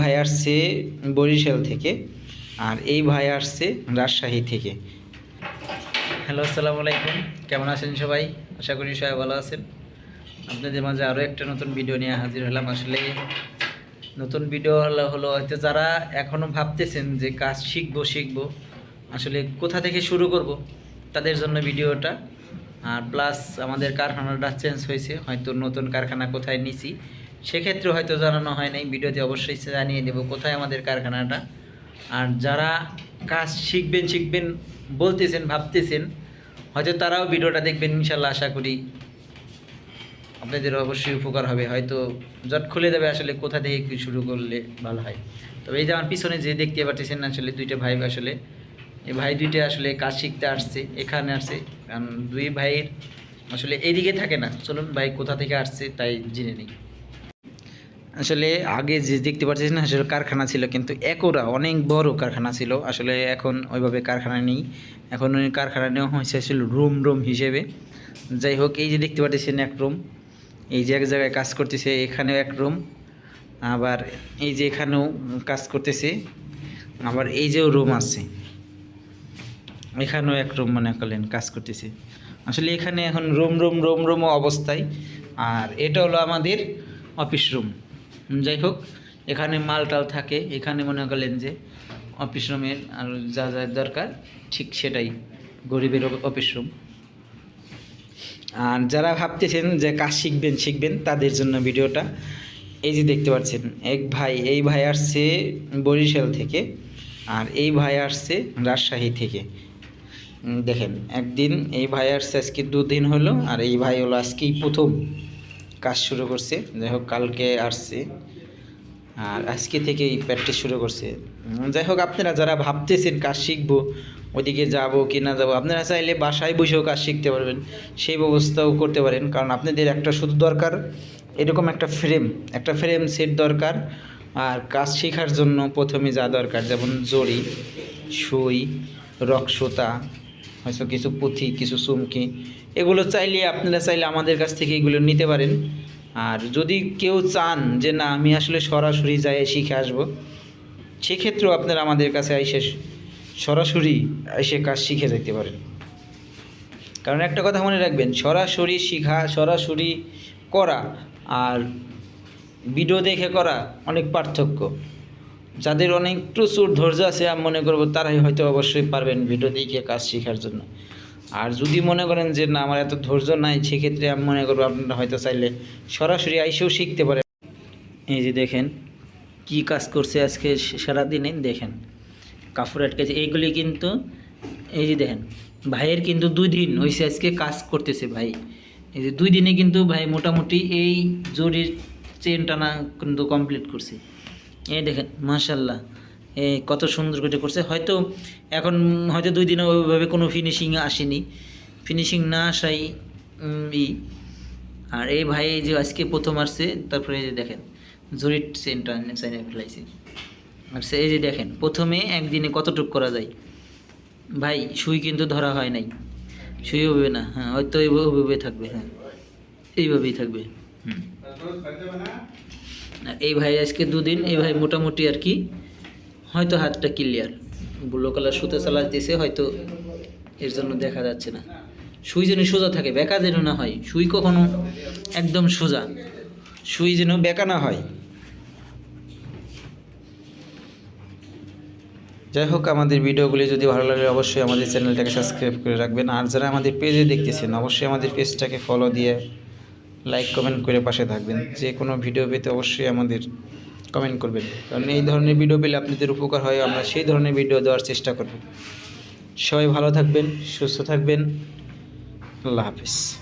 ভাই আসছে বরিশাল থেকে, আর এই ভাই আসছে রাজশাহী থেকে। হ্যালো, আসসালামু আলাইকুম। কেমন আছেন সবাই? আশা করি সবাই ভালো আছেন। আপনাদের মাঝে আরও একটা নতুন ভিডিও নিয়ে হাজির হলাম। আসলে নতুন ভিডিও হলো হলো হয়তো যারা এখনও ভাবতেছেন যে কাজ শিখব শিখব, আসলে কোথা থেকে শুরু করব, তাদের জন্য ভিডিওটা। আর প্লাস আমাদের কারখানাটা চেঞ্জ হয়েছে, হয়তো নতুন কারখানা কোথায় নিছি সেক্ষেত্রে হয়তো জানানো হয় নাই, ভিডিওতে অবশ্যই জানিয়ে দেবো কোথায় আমাদের কারখানাটা। আর যারা কাজ শিখবেন শিখবেন, বলতেছেন, ভাবতেছেন, হয়তো তারাও ভিডিওটা দেখবেন, ইনশাল্লাহ আশা করি আপনাদের অবশ্যই উপকার হবে। হয়তো জট খুলে দেবে আসলে কোথা থেকে কি শুরু করলে ভালো হয়। তবে এই যে আমার পিছনে যে দেখতে পাচ্ছেন আসলে দুইটা ভাই আসলে, এই ভাই দুইটা আসলে কাজ শিখতে আসছে, এখানে আসছে। কারণ দুই ভাইয়ের আসলে এইদিকে থাকে না। চলুন ভাই কোথা থেকে আসছে তাই জেনে নিই। আসলে আগে যে দেখতে পাচ্ছিস না, আসলে কারখানা ছিল, কিন্তু একরা অনেক বড় কারখানা ছিল। আসলে এখন ওইভাবে কারখানা নেই। এখন ওই কারখানা নেওয়া হয়েছে আসলে রুম রুম হিসেবে। যাই হোক, এই যে দেখতে পাচ্ছেন এক রুম। এই যে এক জায়গায় কাজ করতেছে, এখানেও এক রুম। আবার এই যে এখানেও কাজ করতেছে, আবার এই যেও রুম আছে। এখানেও এক রুম মনে করলেন কাজ করতেছে। আসলে এখানে এখন রুম রুম রুম রুম অবস্থায়। আর এটা হলো আমাদের অফিস রুম। যাই হোক, এখানে মাল টাল থাকে, এখানে মনে করলেন যে অফিস রুমের আর যা যা দরকার, ঠিক সেটাই, গরিবের অফিস রুম আর যারা ভাবতেছেন যে কাজ শিখবেন শিখবেন, তাদের জন্য ভিডিওটা এই যে দেখতে পাচ্ছেন, এক ভাই, এই ভাই আসছে বরিশাল থেকে, আর এই ভাই আসছে রাজশাহী থেকে। দেখেন, একদিন এই ভাই আসছে আজকে দুদিন হলো, আর এই ভাই হলো আজকেই প্রথম। কাজ শুরু করছে। যাই হোক, কালকে আসছে। আর আজকে থেকেই প্র্যাকটিস শুরু করছে। যাই হোক, আপনারা যারা ভাবতেছেন কাজ শিখব, ওইদিকে যাব কি না যাব, আপনারা চাইলে বাসায় বসেও কাজ শিখতে পারবেন। সেই ব্যবস্থাও করতে পারেন। কারণ আপনাদের একটা শুধু দরকার, এরকম একটা ফ্রেম একটা ফ্রেম সেট দরকার। আর কাজ শেখার জন্য প্রথমে যা দরকার, যেমন জড়ি, সুই রক্সতা হয়তো কিছু পুঁথি, কিছু চুমকি, এগুলো চাইলে আপনারা চাইলে আমাদের কাছ থেকে এগুলো নিতে পারেন। আর যদি কেউ চান যে না, আমি আসলে সরাসরি যাই, শিখে আসব, সেক্ষেত্রেও আপনারা আমাদের কাছে এসে সরাসরি এসে কাজ শিখে যেতে পারেন। কারণ একটা কথা মনে রাখবেন, সরাসরি শিখা, সরাসরি করা আর ভিডিও দেখে করা অনেক পার্থক্য। যাদের অনেক প্রচুর ধৈর্য আছে, আমি মনে করব তারাই হয়তো অবশ্যই পারবেন ভিডিও দেখে কাজ শেখার জন্য। আর যদি মনে করেন যে না, আমার এত ধৈর্য নাই, সেক্ষেত্রে আমি মনে করব আপনারা হয়তো চাইলে সরাসরি আইসেও শিখতে পারেন। এই যে দেখেন, কি কাজ করছে আজকে সারাদিনে, দেখেন কাপড় আটকেছে। এইগুলি কিন্তু, এই যে দেখেন, ভাইয়ের কিন্তু দুই দিন হয়েছে আজকে কাজ করতেছে ভাই। এই যে দুই দিনে কিন্তু ভাই মোটামুটি এই জরির চেন টানা কিন্তু কমপ্লিট করছে। এই দেখেন মাশাল্লাহ এ কত সুন্দর করে করছে। হয়তো এখন, হয়তো দুই দিনে ওইভাবে কোনো ফিনিশিং আসেনি। ফিনিশিং না আসাই ই। আর এই ভাই যে আজকে প্রথম আসছে, তারপরে যে দেখেন জরির চেনটা চাইনে ফেলাইছে। আর সে এই যে দেখেন, প্রথমে একদিনে কতটুক করা যায়? ভাই, সুই কিন্তু ধরা হয় নাই। সুই হবে না হ্যাঁ হয়তো এইভাবে থাকবে হ্যাঁ। এইভাবেই থাকবে। হুম। এই ভাই আজকে দুদিন, এই ভাই মোটামুটি আর কি, হয়তো হাতটা ক্লিয়ার ব্লু কালার সুতে চালাচ দিয়েছে হয়তো এর জন্য দেখা যাচ্ছে না। সুই যেন সোজা থাকে, বেকা যেন না হয়। সুই কখনো একদম সোজা। সুই যেন বেকা না হয়। যাই হোক, আমাদের ভিডিওগুলি যদি ভালো লাগে, অবশ্যই আমাদের চ্যানেলটাকে সাবস্ক্রাইব করে রাখবেন। আর যারা আমাদের পেজে দেখতেছেন, অবশ্যই আমাদের পেজটাকে ফলো দিয়ে লাইক কমেন্ট করে পাশে থাকবেন। যে কোনো ভিডিও পেতে অবশ্যই আমাদের কমেন্ট করবেন। কারণ এই ধরনের ভিডিও পেলে আপনাদের উপকার হয়, আমরা সেই ধরনের ভিডিও দেওয়ার চেষ্টা করব। সবাই ভালো থাকবেন, সুস্থ থাকবেন। আল্লাহ হাফিজ।